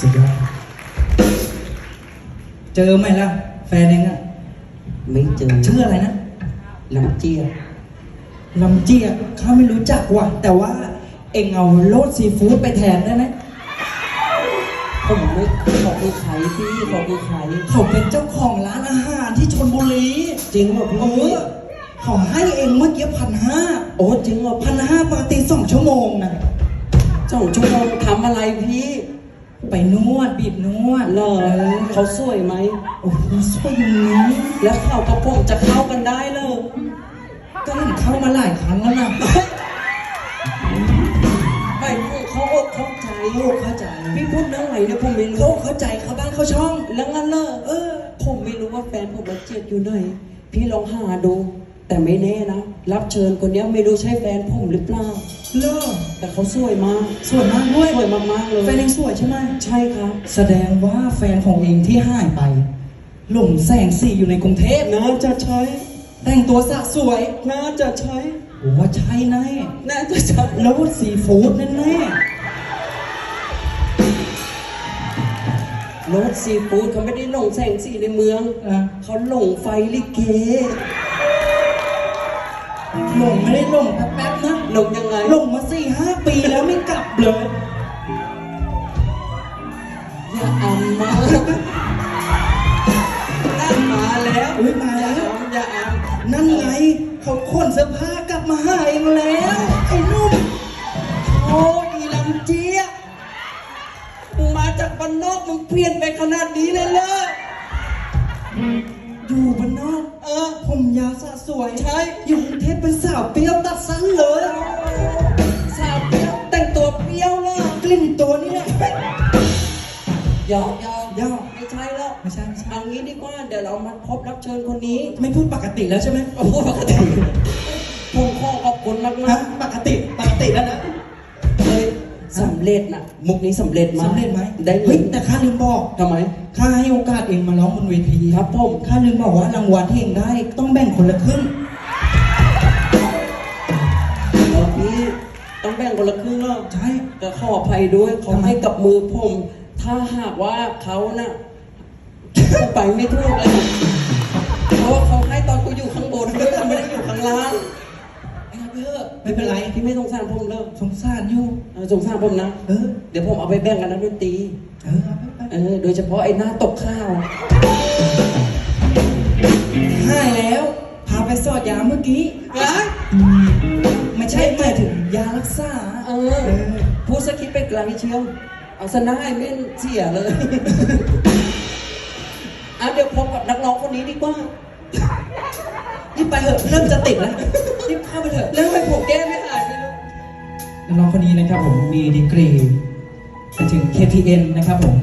สุดยอดเจอไหมล่ะ แฟนเองอะไม่เจอชื่ออะไรนะลำเจียบลำเจียกข้าไม่รู้จักว่ะ แต่ว่าเอ็งเอาโลดซีฟู้ดไปแทนได้ไหมผมไม่เขาคือใครพี่เขาคือใครเขาเป็นเจ้าของร้านอาหารที่ชนบุรีจริงเหรอเอพี่อเขาให้เองเมื่อกี้พันห้าโอ้จริงเหรอพันห้าปกติสองชั่วโมงนะสองชั่วโมงทำอะไรพี่ ไปนวดบีบนวดเหรอเขาสวยไหมโอ้โหสวยอย่างนี้ แล้วเขากับผมจะเข้ากันได้เลยก็เห็นเข้ามาหลายครั้งแล้วนะไม่เขาอกเข้าใจโอ้เข้าใจ พี่พูดเรื่องอะไรเนี่ยผมไม่เขารู้เข้าใจเขาบ้านเขาช่อง แล้วงั้นเลอเออ ผมไม่รู้ว่าแฟนผมมาเจ็บอยู่ไหนพี่ลองหาดู แต่ไม่แน่นะ รับเชิญคนเนี้ยไม่รู้ใช่แฟนผมหรือเปล่า เลิกแต่เขาสวยมาก สวยมากด้วย สวยมากๆเลย แฟนเองสวยใช่ไหมใช่ครับ แสดงว่าแฟนของเองที่หายไป หลงแสงสีอยู่ในกรุงเทพนะน่าจะใช้ แต่งตัวสะสวยน่าจะใช้ผมว่าใช่แน่น่าจะใช้แล้วว่าซีฟู้ดแน่แน่รถซีฟู้ดเขาไม่ได้หลงแสงสีในเมืองๆอะเขาหลงไฟลิเก หลงไม่ได้หลงแป๊บๆนะหลงยังไงหลงมาสี่ห้าปีแล้วไม่กลับเลยอย่าอัมมานั่นมาแล้วอุ๊ยมาแล้ว อย่าอัมอย่าอัมนั่นไงเขาขนเสื้อผ้ากลับมาหาเองแล้ว ไอ้หนุ่มโอ้ยอีลำเจี๊ยบมึงมาจากบ้านนอกมึงเปลี่ยนไปขนาดนี้เลยเหรออยู่ วสะสวยใช่อยู่กรุงเทพเป็นสาวเปรี้ยวตัดสั้นเลย สาวเปรี้ยวแต่งตัวเปรี้ยวเลยกลิ่นตัวนี้เนี่ยหยอกหยอกหยอกไม่ใช่แล้วไม่ใช่ไม่ใช่เอางี้ดีกว่าเดี๋ยวเรามาพบรับเชิญคนนี้ ไม่พูดปกติแล้วใช่ไหมโอ้โหปกติผมขอขอบคุณมากฮะมากปกติปกติแล้วนะๆเลยสำ เร็จนะมุกนี้สำเร็จมาสำเร็จไหมได้เฮ้เงิยนแต่ข้าลืมบอกทำไมข้าให้โอกาสเองมาร้องบนเวทีครับผมข้าลืมบอกว่ารางวัลที่เองได้ต้องแบ่งคนละครึ่งเออพี่ต้องแบ่งคนละครึ่งแล้วใช่แต่ขออภัยด้วยเขาทำไมให้กับมือผม ถ้าหากว่าเขาน่ะไปไม่ถูกเลยเพราะว่าเขา เป็นไรพี่ไม่สงสารผมเลยสงสารอยู่เออสงสารผมนะ เออ เดี๋ยวผมเอาไปแบ่งกันนะดนตรี เออเอาไปไปเออ โดยเฉพาะไอ้หน้าตกข้าวหายแล้ว พาไปสอดยาเมื่อกี้เอ้ยไม่ใช่หมายถึงยารักษา เออ พูดสคริปต์ไปไกลเชียวเอาสนะไอ้เม่นเสียเลยอะเดี๋ยวพบกับนักร้องคนนี้ดีกว่ารีบไปเถอะเริ่มจะติดแล้ว รีบเข้าไปเถอะแล้วทำไมผมแก้ไม่หายไม่รู้น้องคนนี้นะครับผมมีดีกรีไปถึง KPN นะครับผม